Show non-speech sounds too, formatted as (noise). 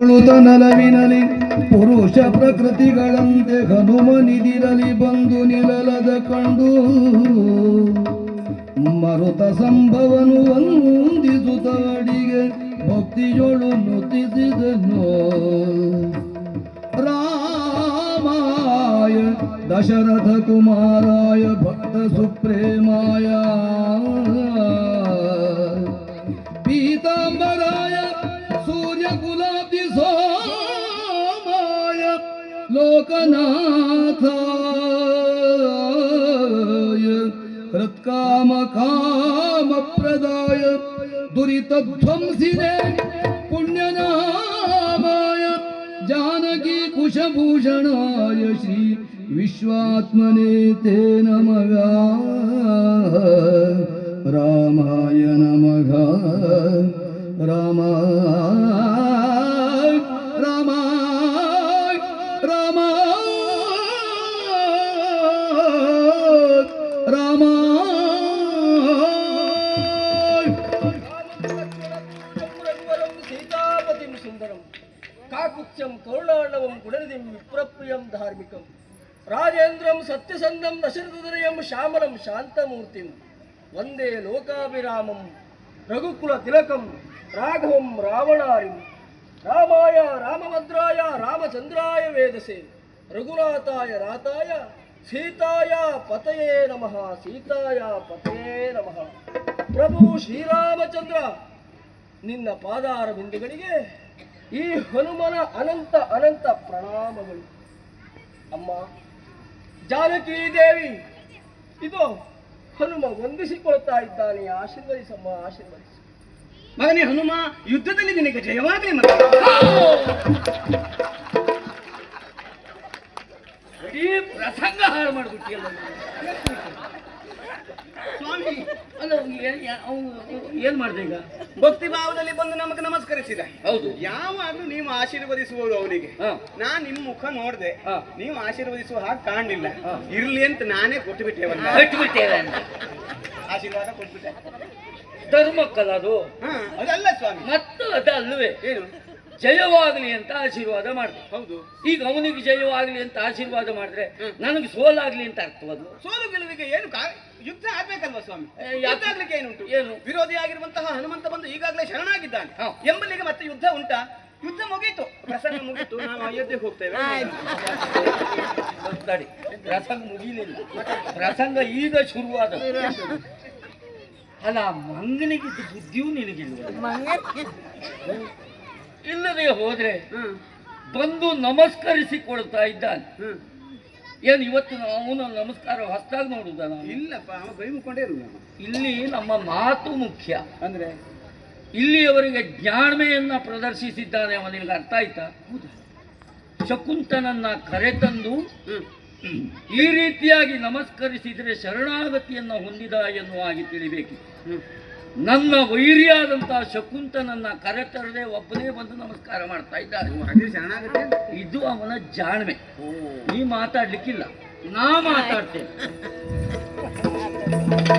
ಉಳುತ ನಲವಿನಲಿ, ಪುರುಷ ಪ್ರಕೃತಿಗಳಂತೆ ಹನುಮನಿದಿರಲಿ ಬಂದು ನಿಲಲದ ಕಂಡು. ಮರುತ ಸಂಭವನು ವಂದಿಸುತ್ತ ಅಡಿಗೆ, ಭಕ್ತಿಯೊಳು ನುತಿಸಿದನು ರಾಮಾಯ, ದಶರಥ ಕುಮಾರಾಯ, ಭಕ್ತ ಸುಪ್ರೇಮಾಯ. ಪೀತಾಂಬರಾಯ सूर्यकुलापि सोमाय लोकनाथाय हृत्कामकामप्रदाय दुरितध्वंसिने पुण्यनामाय जानकी कुशभूषणाय श्री विश्वात्मने ते नमग रामाय नमः। ராமா ராமா ராமா ராமா சீதாபதிம் சுந்தரம் காக்குச்சம் கௌளாண்டவம் குடரதிம் விப்ரப்பிரியம் தார்மிகம். ராஜேந்திரம் சத்யசந்தம் தசரதுதயம் ஷாமலம் சாந்தமூர்த்திம். வந்தே லோகாபிராமம் ரகுகுல திலகம். ರಾಘವಂ ರಾವಣಾರಿಂ ರಾಮಾಯ ರಾಮಭದ್ರಾಯ ರಾಮಚಂದ್ರಾಯ ವೇದಸೆ ರಘುನಾಥಾಯ ರಾತಾಯ ಸೀತಾಯ ಪತಯೇ ನಮಃ, ಸೀತಾಯ ಪತಯೇ ನಮಃ. ಪ್ರಭು ಶ್ರೀರಾಮಚಂದ್ರ, ನಿನ್ನ ಪಾದಾರ ಬಿಂದುಗಳಿಗೆ ಈ ಹನುಮನ ಅನಂತ ಅನಂತ ಪ್ರಣಾಮಗಳು. ಅಮ್ಮ, ಜಾನಕಿ ದೇವಿ, ಇದು ಹನುಮ ವಂದಿಸಿಕೊಳ್ತಾ ಇದ್ದಾನೆ. ಆಶೀರ್ವದಿಸಮ್ಮ ಆಶೀರ್ವದಿಸಿ ಮಗನೇ ಹನುಮ ಯುದ್ಧದಲ್ಲಿ ನಿನಗೆ ಜಯವಾಗಲಿ ಮಗ. ಇಡೀ ಪ್ರಸಂಗ ಹಾಳು ಮಾಡ್ಬಿಟ್ಟಿಯಲ್ಲ ಸ್ವಾಮಿ ಅಲ್ಲ ಏನ್- ಮಾಡ್ದೆ ಈಗ? ಭಕ್ತಿ ಭಾವದಲ್ಲಿ ಬಂದು ನಮಗೆ ನಮಸ್ಕರಿಸಿದ. ಹೌದು. ಯಾವಾಗ್ಲೂ ನೀವು ಆಶೀರ್ವದಿಸುವವರು ಅವನಿಗೆ. ಹಾ. ನಾನ್ ನಿಮ್ ಮುಖ ನೋಡ್ದೆ. ನೀವು ಆಶೀರ್ವದಿಸುವ ಹಾಗೆ ಕಾಣಲಿಲ್ಲ. ಇರ್ಲಿ ಅಂತ ನಾನೇ ಕೊಟ್ಟು ಬಿಟ್ಟೆ ಆಶೀರ್ವಾದ ಕೊಟ್ಬಿಟ್ಟೆ. ಧರ್ಮಕ್ಕಲ್ಲ ಅದು ಹಾ ಅದಲ್ಲ ಸ್ವಾಮಿ. ಮತ್ತು ಅದಲ್ವೇ. ಏನು? ಜಯವಾಗಲಿ ಅಂತ ಆಶೀರ್ವಾದ ಮಾಡಿದೆ. ಹೌದು. ಈಗ ಅವನಿಗೆ ಜಯವಾಗಲಿ ಅಂತ ಆಶೀರ್ವಾದ ಮಾಡಿದ್ರೆ ನನಗೆ ಸೋಲಾಗ್ಲಿ ಅಂತ ಅರ್ಥವದು ಸೋಲು ಗೆಲುವಿಗೆ ಏನು ಯುದ್ಧ ಆಗ್ಬೇಕಲ್ವಾ ಸ್ವಾಮಿ? ಯಾಕಾಗ್ಲಿಕ್ಕೆ ಏನುಂಟು ಏನು? ವಿರೋಧಿಯಾಗಿರುವಂತಹ ಹನುಮಂತ ಬಂದು ಈಗಾಗಲೇ ಶರಣಾಗಿದ್ದಾನೆ. ಎಂಬಲ್ಲಿಗೆ ಮತ್ತೆ ಯುದ್ಧ ಉಂಟಾ? ಯುದ್ಧ ಮುಗೀತು. ಪ್ರಸಂಗ ಮುಗೀತು. ನಾವು ಅಯೋಧ್ಯೆಗೆ ಹೋಗ್ತೇವೆ. ತಡಿ. ಪ್ರಸಂಗ ಮುಗಿಲಿಲ್ಲ. ಪ್ರಸಂಗ ಈಗ ಶುರುವಾದ ಅಲ್ಲ ಮಂಗನಿಗಿದ್ದ ಬುದ್ಧಿಯೂ ನಿನಗಿಲ್ಲ ಇಲ್ಲದೆ ಹೋದ್ರೆ ಬಂದು ನಮಸ್ಕರಿಸಿಕೊಳ್ತಾ ಇದ್ದಾನೆ. ಏನು ಇವತ್ತು ಅವನು ನಮಸ್ಕಾರ ಹೊಸ್ದಾಗಿ ನೋಡುದ ನಾವು ಇಲ್ಲಪ್ಪ ಅವ ಕೈ ಮುಕ್ಕೊಂಡೇ ಇರು ಇಲ್ಲಿ ನಮ್ಮ ಮಾತು ಮುಖ್ಯ. ಅಂದ್ರೆ? ಇಲ್ಲಿಯವರೆಗೆ ಜ್ಞಾನಮೆಯನ್ನ ಪ್ರದರ್ಶಿಸಿದ್ದಾನೆ ಅವನಿಗೆ ಅರ್ಥ ಆಯ್ತಾ? ಶಕುಂತನನ್ನ ಕರೆತಂದು ಈ ರೀತಿಯಾಗಿ ನಮಸ್ಕರಿಸಿದರೆ ಶರಣಾಗತಿಯನ್ನು ಹೊಂದಿದ ಎನ್ನುವ ಹಾಗೆ ತಿಳಿಬೇಕು. ನನ್ನ ವೈರಿಯಾದಂತಹ ಶಕುಂತನನ್ನ ಕರೆತರದೆ ಒಬ್ಬನೇ ಬಂದು ನಮಸ್ಕಾರ ಮಾಡ್ತಾ ಇದ್ದಾರೆ. ಇದು ಅವನ ಜಾಣ್ಮೆ. ನೀ ಮಾತಾಡ್ಲಿಕ್ಕಿಲ್ಲ. ನಾ ಮಾತಾಡ್ತೇನೆ. (laughs)